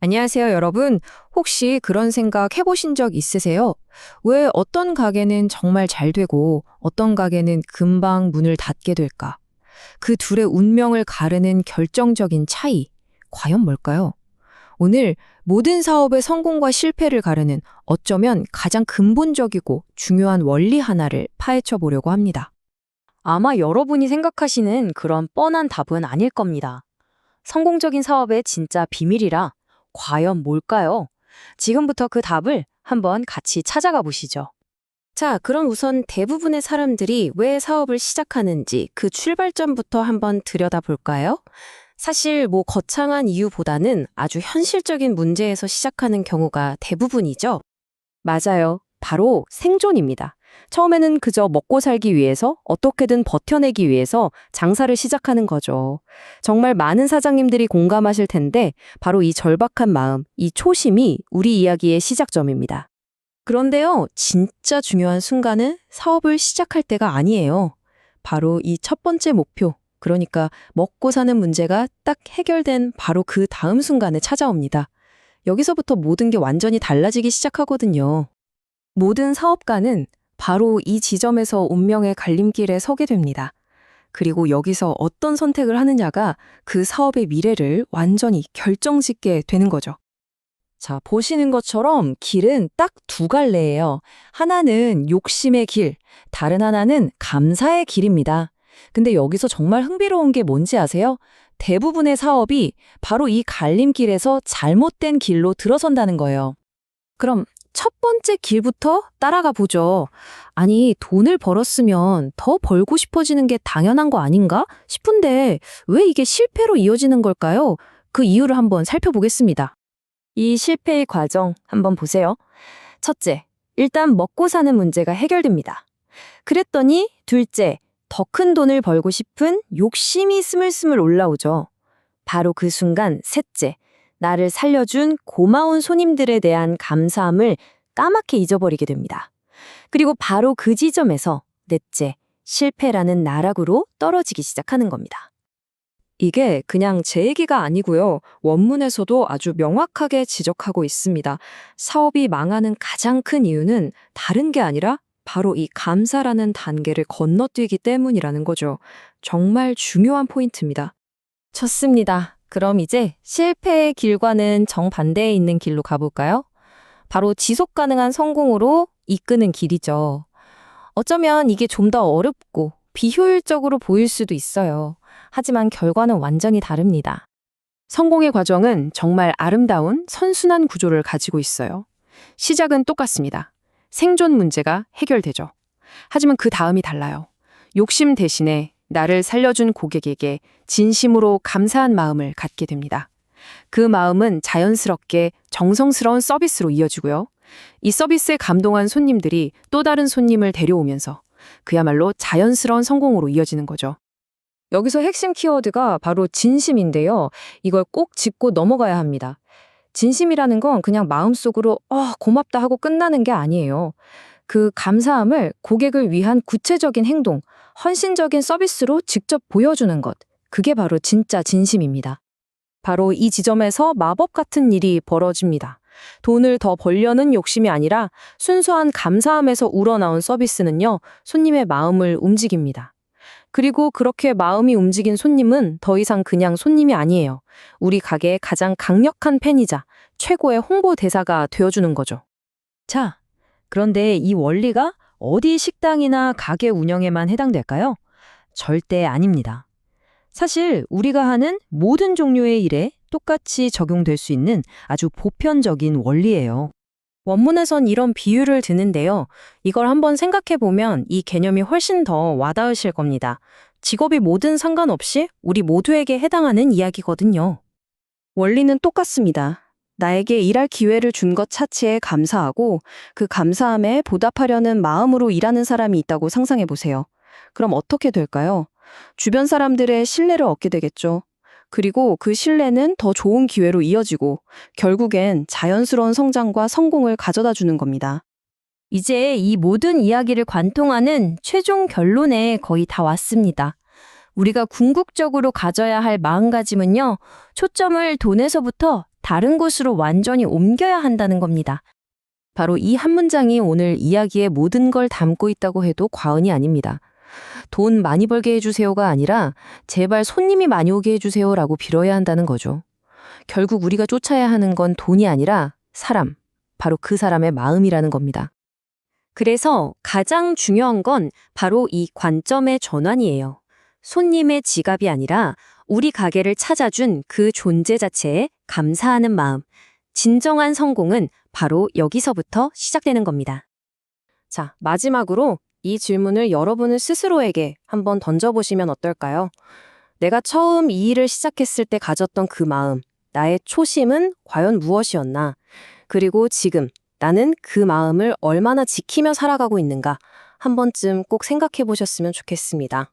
안녕하세요, 여러분. 혹시 그런 생각 해보신 적 있으세요? 왜 어떤 가게는 정말 잘 되고 어떤 가게는 금방 문을 닫게 될까? 그 둘의 운명을 가르는 결정적인 차이, 과연 뭘까요? 오늘 모든 사업의 성공과 실패를 가르는 어쩌면 가장 근본적이고 중요한 원리 하나를 파헤쳐 보려고 합니다. 아마 여러분이 생각하시는 그런 뻔한 답은 아닐 겁니다. 성공적인 사업의 진짜 비밀이라 과연 뭘까요? 지금부터 그 답을 한번 같이 찾아가 보시죠. 자, 그럼 우선 대부분의 사람들이 왜 사업을 시작하는지 그 출발점부터 한번 들여다볼까요? 사실 뭐 거창한 이유보다는 아주 현실적인 문제에서 시작하는 경우가 대부분이죠. 맞아요. 바로 생존입니다. 처음에는 그저 먹고 살기 위해서 어떻게든 버텨내기 위해서 장사를 시작하는 거죠. 정말 많은 사장님들이 공감하실 텐데 바로 이 절박한 마음, 이 초심이 우리 이야기의 시작점입니다. 그런데요, 진짜 중요한 순간은 사업을 시작할 때가 아니에요. 바로 이 첫 번째 목표, 그러니까 먹고 사는 문제가 딱 해결된 바로 그 다음 순간에 찾아옵니다. 여기서부터 모든 게 완전히 달라지기 시작하거든요. 모든 사업가는 바로 이 지점에서 운명의 갈림길에 서게 됩니다. 그리고 여기서 어떤 선택을 하느냐가 그 사업의 미래를 완전히 결정짓게 되는 거죠. 자, 보시는 것처럼 길은 딱 두 갈래예요. 하나는 욕심의 길, 다른 하나는 감사의 길입니다. 근데 여기서 정말 흥미로운 게 뭔지 아세요? 대부분의 사업이 바로 이 갈림길에서 잘못된 길로 들어선다는 거예요. 그럼 첫 번째 길부터 따라가 보죠. 아니, 돈을 벌었으면 더 벌고 싶어지는 게 당연한 거 아닌가 싶은데 왜 이게 실패로 이어지는 걸까요? 그 이유를 한번 살펴보겠습니다. 이 실패의 과정 한번 보세요. 첫째, 일단 먹고 사는 문제가 해결됩니다. 그랬더니 둘째, 더 큰 돈을 벌고 싶은 욕심이 스물스물 올라오죠. 바로 그 순간 셋째, 나를 살려준 고마운 손님들에 대한 감사함을 까맣게 잊어버리게 됩니다. 그리고 바로 그 지점에서 넷째, 실패라는 나락으로 떨어지기 시작하는 겁니다. 이게 그냥 제 얘기가 아니고요. 원문에서도 아주 명확하게 지적하고 있습니다. 사업이 망하는 가장 큰 이유는 다른 게 아니라 바로 이 감사라는 단계를 건너뛰기 때문이라는 거죠. 정말 중요한 포인트입니다. 좋습니다. 그럼 이제 실패의 길과는 정반대에 있는 길로 가볼까요? 바로 지속 가능한 성공으로 이끄는 길이죠. 어쩌면 이게 좀 더 어렵고 비효율적으로 보일 수도 있어요. 하지만 결과는 완전히 다릅니다. 성공의 과정은 정말 아름다운 선순환 구조를 가지고 있어요. 시작은 똑같습니다. 생존 문제가 해결되죠. 하지만 그 다음이 달라요. 욕심 대신에 나를 살려준 고객에게 진심으로 감사한 마음을 갖게 됩니다. 그 마음은 자연스럽게 정성스러운 서비스로 이어지고요. 이 서비스에 감동한 손님들이 또 다른 손님을 데려오면서 그야말로 자연스러운 성공으로 이어지는 거죠. 여기서 핵심 키워드가 바로 진심인데요. 이걸 꼭 짚고 넘어가야 합니다. 진심이라는 건 그냥 마음속으로 어, 고맙다 하고 끝나는 게 아니에요. 그 감사함을 고객을 위한 구체적인 행동, 헌신적인 서비스로 직접 보여주는 것. 그게 바로 진짜 진심입니다. 바로 이 지점에서 마법 같은 일이 벌어집니다. 돈을 더 벌려는 욕심이 아니라 순수한 감사함에서 우러나온 서비스는요, 손님의 마음을 움직입니다. 그리고 그렇게 마음이 움직인 손님은 더 이상 그냥 손님이 아니에요. 우리 가게의 가장 강력한 팬이자 최고의 홍보 대사가 되어주는 거죠. 자, 그런데 이 원리가 어디 식당이나 가게 운영에만 해당될까요? 절대 아닙니다. 사실 우리가 하는 모든 종류의 일에 똑같이 적용될 수 있는 아주 보편적인 원리예요. 원문에선 이런 비유를 드는데요. 이걸 한번 생각해 보면 이 개념이 훨씬 더 와닿으실 겁니다. 직업이 뭐든 상관없이 우리 모두에게 해당하는 이야기거든요. 원리는 똑같습니다. 나에게 일할 기회를 준 것 자체에 감사하고 그 감사함에 보답하려는 마음으로 일하는 사람이 있다고 상상해 보세요. 그럼 어떻게 될까요? 주변 사람들의 신뢰를 얻게 되겠죠. 그리고 그 신뢰는 더 좋은 기회로 이어지고 결국엔 자연스러운 성장과 성공을 가져다 주는 겁니다. 이제 이 모든 이야기를 관통하는 최종 결론에 거의 다 왔습니다. 우리가 궁극적으로 가져야 할 마음가짐은요, 초점을 돈에서부터 다른 곳으로 완전히 옮겨야 한다는 겁니다. 바로 이 한 문장이 오늘 이야기의 모든 걸 담고 있다고 해도 과언이 아닙니다. 돈 많이 벌게 해주세요가 아니라 제발 손님이 많이 오게 해주세요라고 빌어야 한다는 거죠. 결국 우리가 쫓아야 하는 건 돈이 아니라 사람, 바로 그 사람의 마음이라는 겁니다. 그래서 가장 중요한 건 바로 이 관점의 전환이에요. 손님의 지갑이 아니라 우리 가게를 찾아준 그 존재 자체에 감사하는 마음. 진정한 성공은 바로 여기서부터 시작되는 겁니다. 자, 마지막으로 이 질문을 여러분을 스스로에게 한번 던져보시면 어떨까요? 내가 처음 이 일을 시작했을 때 가졌던 그 마음, 나의 초심은 과연 무엇이었나? 그리고 지금 나는 그 마음을 얼마나 지키며 살아가고 있는가? 한 번쯤 꼭 생각해 보셨으면 좋겠습니다.